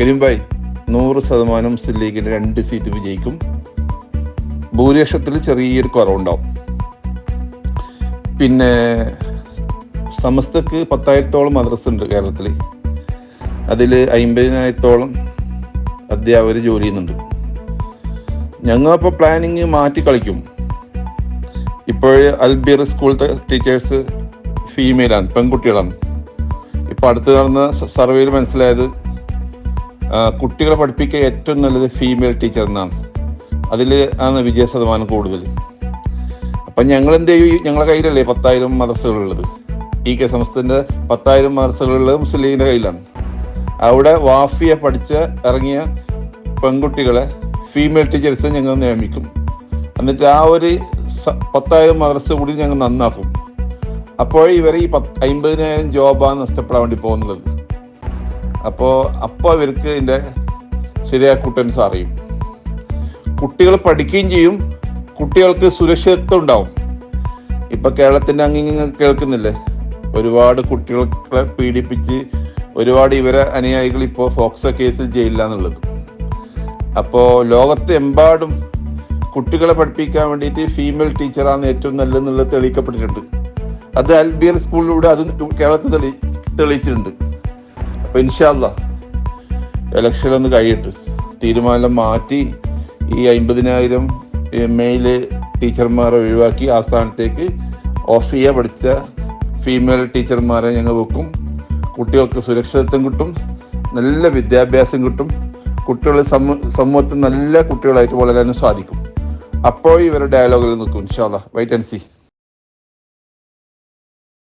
കരീം ഭായ് നൂറ് ശതമാനം മുസ്ലിം ലീഗിന് രണ്ട് സീറ്റ് വിജയിക്കും. ഭൂരിപക്ഷത്തിൽ ചെറിയൊരു കുറവുണ്ടാവും. പിന്നെ സമസ്തക്ക് പത്തായിരത്തോളം മദ്രസ ഉണ്ട് കേരളത്തിൽ അതിൽ അമ്പതിനായിരത്തോളം അധ്യാപകർ ജോലി ചെയ്യുന്നുണ്ട്. ഞങ്ങളിപ്പോൾ പ്ലാനിങ് മാറ്റി കളിക്കും. ഇപ്പോൾ അൽബിയർ സ്കൂളിലത്തെ ടീച്ചേഴ്സ് ഫീമെയിലാണ് പെൺകുട്ടികളാണ്. ഇപ്പോൾ അടുത്ത് നടന്ന സർവേയിൽ മനസ്സിലായത് കുട്ടികളെ പഠിപ്പിക്കുക ഏറ്റവും നല്ലത് ഫീമെയിൽ ടീച്ചർ എന്നാണ്. അതിൽ ആണ് വിജയ ശതമാനം കൂടുതൽ അപ്പം ഞങ്ങൾ എന്ത് ചെയ്യും ഞങ്ങളുടെ കയ്യിലല്ലേ പത്തായിരം മദർസകളുള്ളത് ഈ കെ സംസ്ഥാനത്തിന്റെ പത്തായിരം മദർസകളുള്ളത് മുസ്ലിം ലീഗിന്റെ കയ്യിലാണ്. അവിടെ വാഫിയെ പഠിച്ച് ഇറങ്ങിയ പെൺകുട്ടികളെ ഫീമെയിൽ ടീച്ചേഴ്സ് ഞങ്ങൾ നിയമിക്കും. എന്നിട്ട് ആ ഒരു പത്തായിരം മദർസ കൂടി ഞങ്ങൾ നന്നാക്കും. അപ്പോൾ ഇവരെ ഈ പത്ത് അമ്പതിനായിരം ജോബാണ് നഷ്ടപ്പെടാൻ വേണ്ടി പോകുന്നത് അപ്പോൾ അപ്പോൾ ഇവർക്ക് ഇതിന്റെ ശരിയായ കുട്ടൻസ് അറിയും. കുട്ടികൾ പഠിക്കുകയും ചെയ്യും കുട്ടികൾക്ക് സുരക്ഷിതത്വം ഉണ്ടാവും. ഇപ്പൊ കേരളത്തിന്റെ അങ്ങിങ്ങ് കേൾക്കുന്നില്ലേ? ഒരുപാട് കുട്ടികളെ പീഡിപ്പിച്ച് ഒരുപാട് ഇവരെ അനുയായികൾ ഇപ്പോൾ ഫോക്സോ കേസിൽ ജയിലിലാന്നുള്ളത്. അപ്പോൾ ലോകത്തെമ്പാടും കുട്ടികളെ പഠിപ്പിക്കാൻ വേണ്ടിയിട്ട് ഫീമെയിൽ ടീച്ചറാണ് ഏറ്റവും നല്ലതെന്നുള്ളത് തെളിയിക്കപ്പെട്ടിട്ടുണ്ട്. അത് അൽബിയർ സ്കൂളിലൂടെ അത് കേരളത്തിൽ തെളി തെളിയിച്ചിട്ടുണ്ട്. അപ്പൊ ഇൻഷാല്ല ഇലക്ഷൻ ഒന്ന് കഴിയട്ട്. തീരുമാനം മാറ്റി ഈ അമ്പതിനായിരം മെയിൽ ടീച്ചർമാരെ ഒഴിവാക്കി ആ സ്ഥാനത്തേക്ക് ഓഫ് ചെയ്യാൻ പഠിച്ച ഫീമെയിൽ ടീച്ചർമാരെ ഞങ്ങൾ വെക്കും. കുട്ടികൾക്ക് സുരക്ഷിതത്വം കിട്ടും നല്ല വിദ്യാഭ്യാസം കിട്ടും. കുട്ടികളെ സമൂ സമൂഹത്തിൽ നല്ല കുട്ടികളായിട്ട് വളരാനും സാധിക്കും. അപ്പോൾ ഇവരുടെ ഡയലോഗിൽ നിൽക്കും ഇൻഷാല്ല വൈറ്റ് ആൻഡ് സി